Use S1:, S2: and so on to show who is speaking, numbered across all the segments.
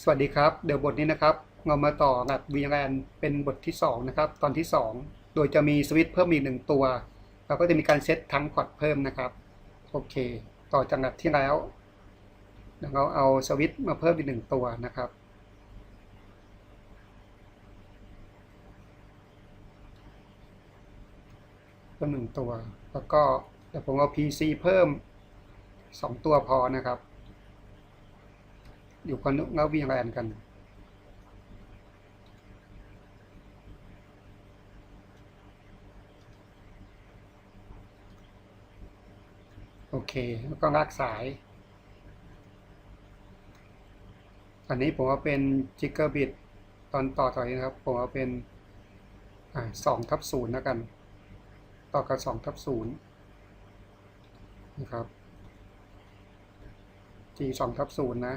S1: สวัสดีครับ เดี๋ยวบทนี้นะครับเรามาต่อกับ VLAN เป็นบทที่2นะครับตอนที่ 2 โดยจะมีสวิตช์เพิ่มอีกหนึ่งตัวเราก็จะมีการเซตทั้งพอร์ตเพิ่มนะครับโอเค ต่อจากนัดที่แล้วเดี๋ยวเราเอาสวิตช์มาเพิ่มอีกหนึ่งตัวนะครับเพิ่มหนึ่งตัว แล้วก็เดี๋ยวผมเอา PC เพิ่ม 2 ตัวพอนะครับ อยู่คนเงาวีแรนกันโอเค แล้วก็ลากสาย อันนี้ผมว่าเป็นจิกเกอร์บิตตอนต่อต่อนี้นะครับ ผมว่าเป็นสองทับศูนย์แล้วกัน ต่อกับสองทับศูนย์นะครับ G สองทับศูนย์นะ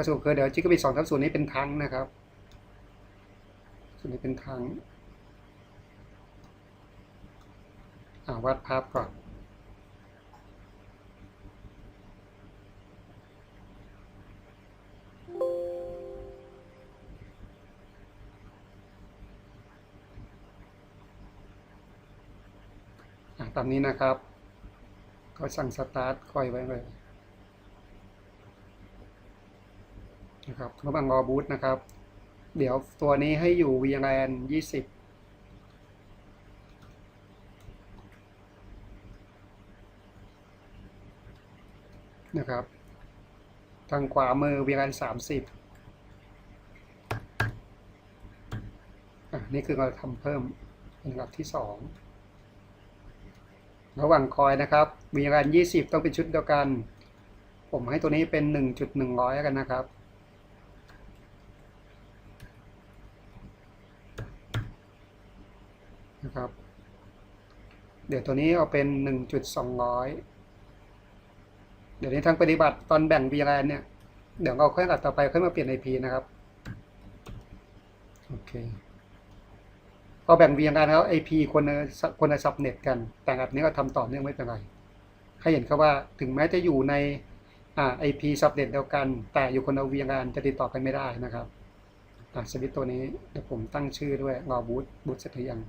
S1: ก็สรุปคือเดี๋ยวจิกบิตสองทับศูนย์นี้เป็นทั้งนะครับ ส่วนนี้เป็นทั้งาวาดภาพก่อนตามนี้นะครับ ก็สั่งสตาร์ทคอยไว้เลย นะครับระหว่างรอบูตนะครับ เดี๋ยวตัวนี้ให้อยู่ VLAN 20นะครับ ทางขวามือ VLAN 30อะนี่คือเราทำเพิ่มเป็นดับที่2ระหว่างคอยนะครับ VLAN 20ต้องเป็นชุดเดียวกันผมให้ตัวนี้เป็น 1.100กันนะครับ นะครับ เดี๋ยวตัวนี้เอาเป็น 1.200 เดี๋ยวนี้ทางปฏิบัติตอนแบ่ง VLAN เนี่ย เดี๋ยวเราค่อยอัดต่อไปค่อยมาเปลี่ยน IP นะครับ โอเคพอแบ่ง VLAN แล้ว IP คนคนละซับเน็ตกัน แต่แบบนี้ก็ทำต่อเนื่องไม่เป็นไรให้เห็นครับว่าถึงแม้จะอยู่ในอ่า IP ซับเน็ตเดียวกัน แต่อยู่คนละ VLAN จะติดต่อกันไม่ได้นะครับอ่าสวิตช์ตัวนี้เดี๋ยวผมตั้งชื่อด้วยรอบูตบูตเสร็จหรือยัง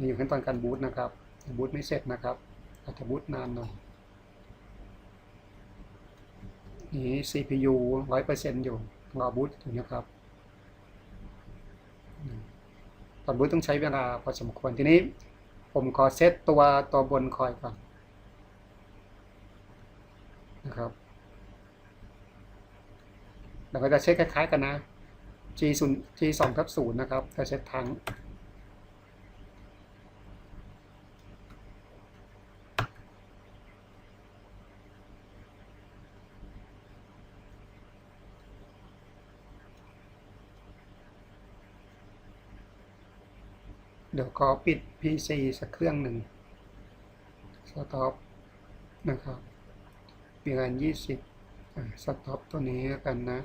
S1: มีอยู่ขั้นตอนการบูตนะครับบูตไม่เสร็จนะครับ อาจจะบูตนานหน่อยนี่ CPU ร้อยเปอร์เซ็นต์อยู่รอบูตอยู่นะครับตอนบูตต้องใช้เวลาพอสมควรทีนี้ผมขอเซตตัวตัวบนคอยก่อนนะครับเราก็จะเช็คคล้ายๆกันนะ G 0 G 2 ทับ0นะครับจะเช็คทั้ง เดี๋ยวขอปิด PC สักเครื่องหนึ่งสต็อปนะครับมีงาน20สต็อปตัวนี้แล้วกันนะ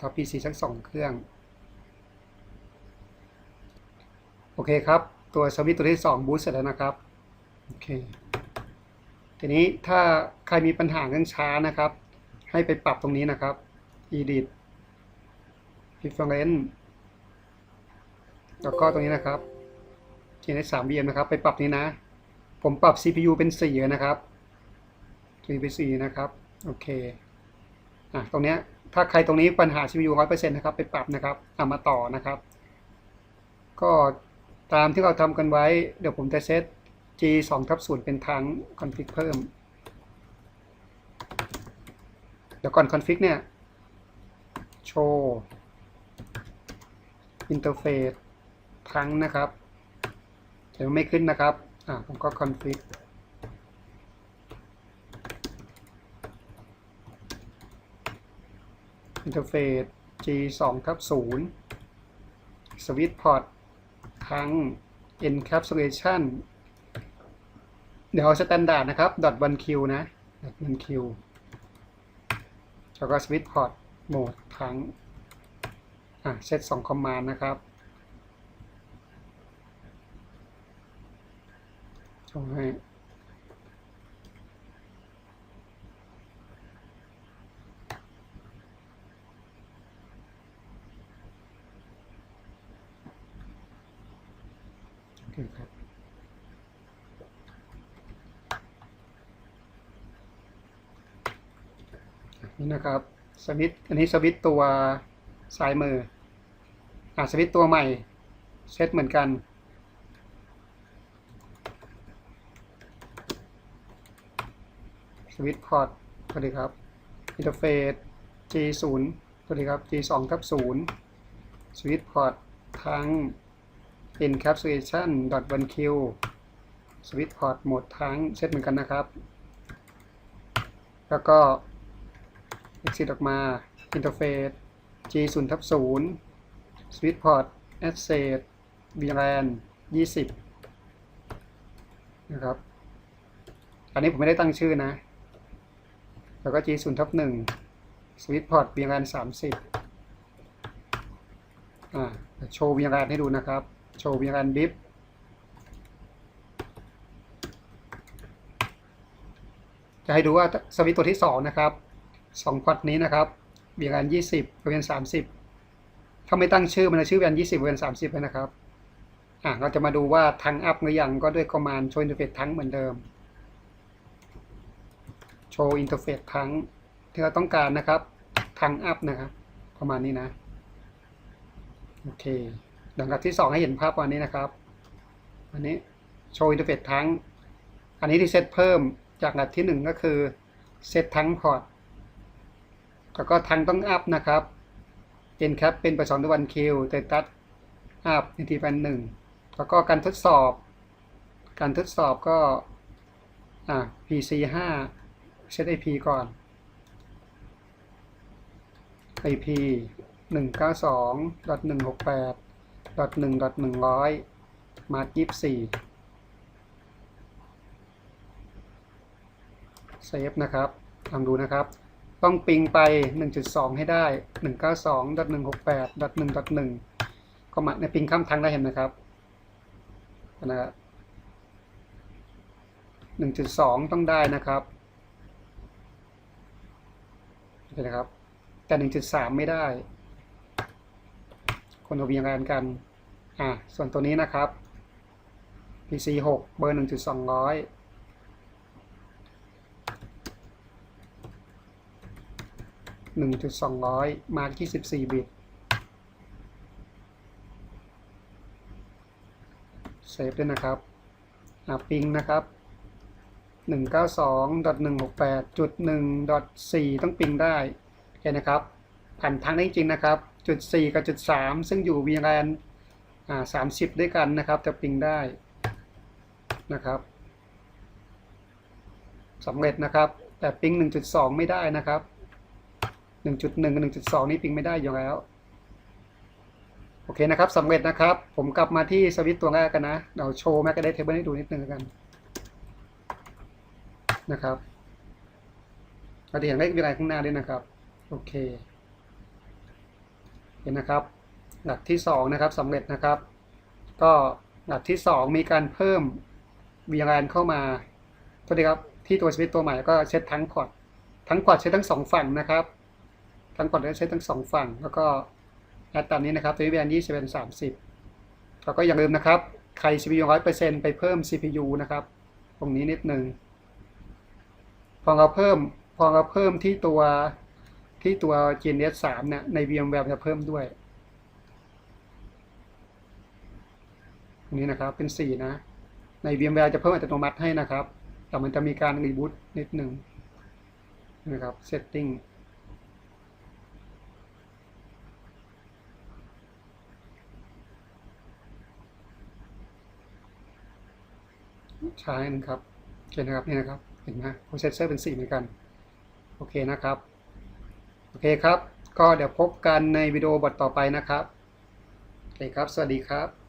S1: ท็อป PC สักสองเครื่อง โอเคครับ ตัวสวิตตัวที่2บูตเสร็จแล้วนะครับ โอเค ทีนี้ถ้าใครมีปัญหาเรื่องช้านะครับ ให้ไปปรับตรงนี้นะครับ edit preference แล้วก็ตรงนี้นะครับ GNX 3 VM นะครับไปปรับนี้นะ ผมปรับ CPU เป็น4นะครับ CPU เป็น4นะครับโอเคอะตรงเนี้ยถ้าใครตรงนี้ปัญหา CPU 100%นะครับไปปรับนะครับเอามาต่อนะครับ ก็ตามที่เราทำกันไว้ เดี๋ยวผมจะเซต G 2ทับ0เป็นทางคอนฟิกเพิ่ม เดี๋ยวก่อนคอนฟิกเนี่ย โชว์ อินเทอร์เฟซ ครั้งนะครับแต่ไม่ขึ้นนะครับ อ่าผมก็คอนฟิกอินเทอร์เฟซ G 2ทับ0สวิตช์พอร์ตครั้ง encapsulation เดี๋ยวสแตนดาร์ดนะครับ dot 1 q นะ dot 1 q แล้วก็สวิตช์พอร์ตโหมดครั้ง อะเซต2คอมมานด์นะครับ ส่งให้นี่นะครับสวิตอันนี้สวิตตัวซ้ายมืออ่าสวิตตัวใหม่เซตเหมือนกัน สวิตช์พอร์ตสวัสดีครับอินเทอร์เฟซ G0 สวัสดีครับ G2 ทับ0สวิตช์พอร์ตทั้ง encapsulation .1q สวิตช์พอร์ตโหมดทั้งเซตเหมือนกันนะครับ แล้วก็ exit ออกมา interface G0 ทับ0สวิตช์พอร์ต asset VLAN 20 นะครับ อันนี้ผมไม่ได้ตั้งชื่อนะ แล้วก็ G ศูนย์ทับหนึ่งสวิตพอร์ตเบียงแรนสามสิบอ่าโชว์เบียงแรนให้ดูนะครับ โชว์เบียงแรนบิฟจะให้ดูว่าสวิตตัวที่สองนะครับสองพอร์ตนี้นะครับเบียงแรนยี่สิบเวียนสามสิบถ้าไม่ตั้งชื่อมันจะชื่อเวียนยี่สิบเวียนสามสิบนะครับอ่าเราจะมาดูว่าทั้งอัพหรือยังก็ด้วยคอมมานด์โชว์อินเทอร์เฟซทั้งเหมือนเดิม โชว์ interface ทั้งที่เราต้องการนะครับทั้งอัพนะครับประมาณนี้นะ โอเคดังกับที่ 2 ให้เห็นภาพวันนี้นะครับอันนี้โชว์อินเทอร์เฟซทั้ง อันนี้ที่เซตเพิ่มจากอันที่ 1 ก็คือเซตทั้งพอร์ตแล้วก็ทั้งต้องอัพนะครับ encap เป็นประสอนด้วยวันคิวแต่ตัดอัพในทีเป็นหนึ่งแล้วก็การทดสอบ การทดสอบก็อ่า PC 5 set IP ก่อน IP 192.168.1.100 มาร์ก24เซฟนะครับลองดูนะครับ ต้องปิงไป 1.2 ให้ได้ 192.168.1.1 ก็มาในปิงข้ามทางได้เห็นไหมครับนะครับ1.2 ต้องได้นะครับ เห็นไหมครับ แต่หนึ่งจุดสามไม่ได้ คนทะเบียนกันกัน อ่า ส่วนตัวนี้นะครับ PC หกเบอร์หนึ่งจุดสองร้อยหนึ่งจุดสองร้อยมาร์กยี่สิบสี่บิตเซฟด้วยนะครับ อ่าปิงนะครับ 192.168.1.4 ต้องปิงได้โอเคนะครับผ่านทางได้จริงนะครับจุด4กับจุด3ซึ่งอยู่ VLAN อ่า30ด้วยกันนะครับจะปิงได้นะครับสำเร็จนะครับ แต่ปิง 1.2 ไม่ได้นะครับ 1.1 กับ 1.2 นี่ปิงไม่ได้อยู่แล้ว โอเคนะครับสำเร็จนะครับ ผมกลับมาที่สวิตตัวแรกกันนะ เราโชว์ Mac Address Table ให้ดูนิดนึงกัน นะครับเราจะเห็นเลขวิไลข้างหน้าด้วยนะครับ โอเค เห็นนะครับ หลักที่สองนะครับสำเร็จนะครับ ก็หลักที่สองมีการเพิ่ม VLAN เข้ามาตัวนี้ครับที่ตัวสวิตตัวใหม่ก็เซตทั้งพอร์ตทั้งพอร์ตใช้ทั้งสองฝั่งนะครับ ทั้งพอร์ตใช้ทั้งสองฝั่ง แล้วก็แอดตามนี้นะครับตัวนี้ VLAN 20เป็น30แล้วก็อย่าลืมนะครับ ใคร CPU 100%ไปเพิ่ม CPU นะครับ ตรงนี้นิดนึง พอเราเพิ่มพอเราเพิ่มที่ตัวที่ตัว GNS 3เนี่ยใน VMware จะเพิ่มด้วยตรงนี้นะครับเป็น 4 นะ ใน VMware จะเพิ่มอัตโนมัติให้นะครับ แต่มันจะมีการรีบูตนิดหนึ่งนะครับ setting ใช้นะครับโอเคนะครับนี่นะครับ เห็นไหม processor เป็น4เหมือนกัน โอเคนะครับ โอเคครับ ก็เดี๋ยวพบกันในวิดีโอบทต่อไปนะครับ โอเคครับ สวัสดีครับ